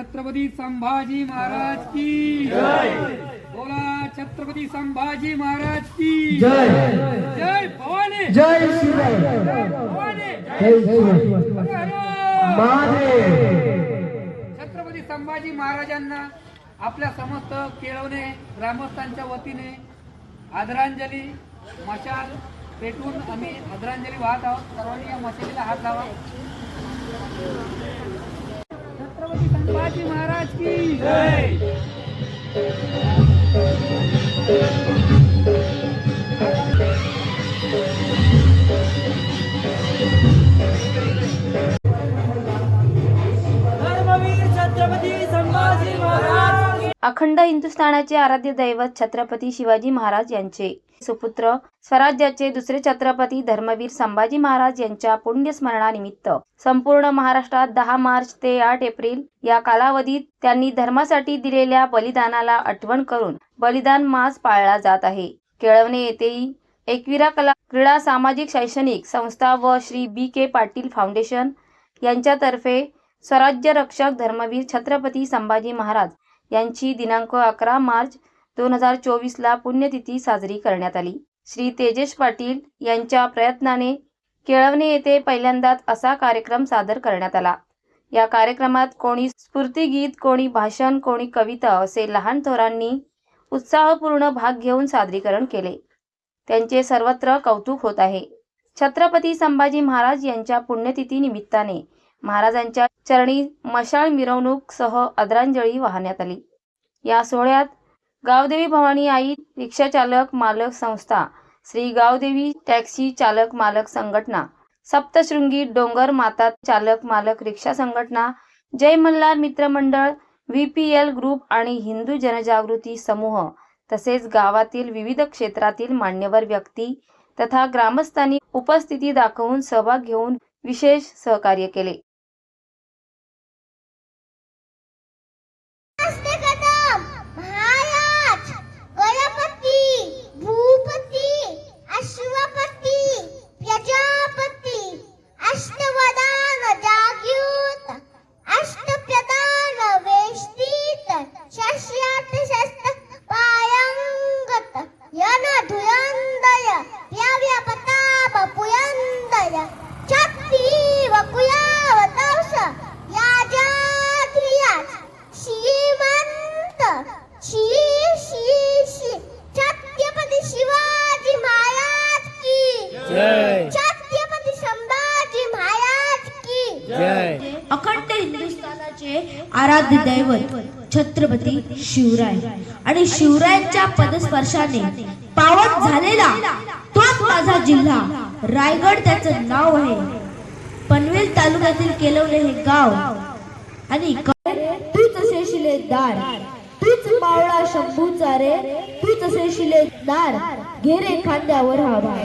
छत्रपती संभाजी महाराज की बोला छत्रपती संभाजी महाराज की जय। जय भवानी। जय शिवराय छत्रपती संभाजी महाराजांना आपल्या समस्त केळवणे ग्रामस्थांच्या वतीने आदरांजली मशाल पेटून आम्ही आदरांजली वाहत आहोत. सर्वांनी या मशालीला हात लावा. शिवाजी महाराज की जय! अखंड हिंदुस्थानाचे आराध्य दैवत छत्रपती शिवाजी महाराज यांचे. सुपुत्र स्वराज्याचे दुसरे छत्रपती धर्मवीर संभाजी महाराज यांच्या पुण्यस्मरणानिमित्त संपूर्ण महाराष्ट्रात दहा मार्च ते आठ एप्रिल या कालावधीत त्यांनी धर्मासाठी दिलेल्या बलिदानाला आठवण करून बलिदान मास पाळला जात आहे. केळवणे येथेही एकविरा कला क्रीडा सामाजिक शैक्षणिक संस्था व Shri B K Patil foundation यांच्यातर्फे स्वराज्य रक्षक धर्मवीर छत्रपती संभाजी महाराज यांची दिनांक अकरा मार्च दोन हजार चोवीसला पुण्यतिथी साजरी करण्यात आली. श्री तेजेश पाटील यांच्या प्रयत्नाने केळवणे येथे पहिल्यांदाच असा कार्यक्रम सादर करण्यात आला. या कार्यक्रमात कोणी स्फूर्तिगीत कोणी भाषण कोणी कविता असे लहान थोरांनी उत्साहपूर्ण भाग घेऊन सादरीकरण केले. त्यांचे सर्वत्र कौतुक होत आहे. छत्रपती संभाजी महाराज यांच्या पुण्यतिथी निमित्ताने महाराजांच्या चरणी मशाळ मिरवणूक सह आदरांजली वाहण्यात आली. या सोहळ्यात गावदेवी भवानी आई रिक्षाचालक मालक संस्था श्री गावदेवी टॅक्सी चालक मालक संघटना सप्तशृंगी डोंगर माता चालक मालक रिक्षा संघटना जय मल्हार मित्रमंडळ व्ही पी एल ग्रुप आणि हिंदू जनजागृती समूह तसेच गावातील विविध क्षेत्रातील मान्यवर व्यक्ती तथा ग्रामस्थांनी उपस्थिती दाखवून सहभाग घेऊन विशेष सहकार्य केले. जय. अखंड हिंदुस्थानाचे आराध्य दैवत छत्रपती शिवराय. आणि शिवरायांच्या पदस्पर्शाने पावन झालेला तोच माझा जिल्हा. रायगड त्याचं नाव आहे. पनवेल तालुक्यातील केलवले हे गाव. आणि तूच असे शिलेदार तूच मावळा शंभूचा रे तूच असे शिलेदार घे रे खांद्यावर हा भार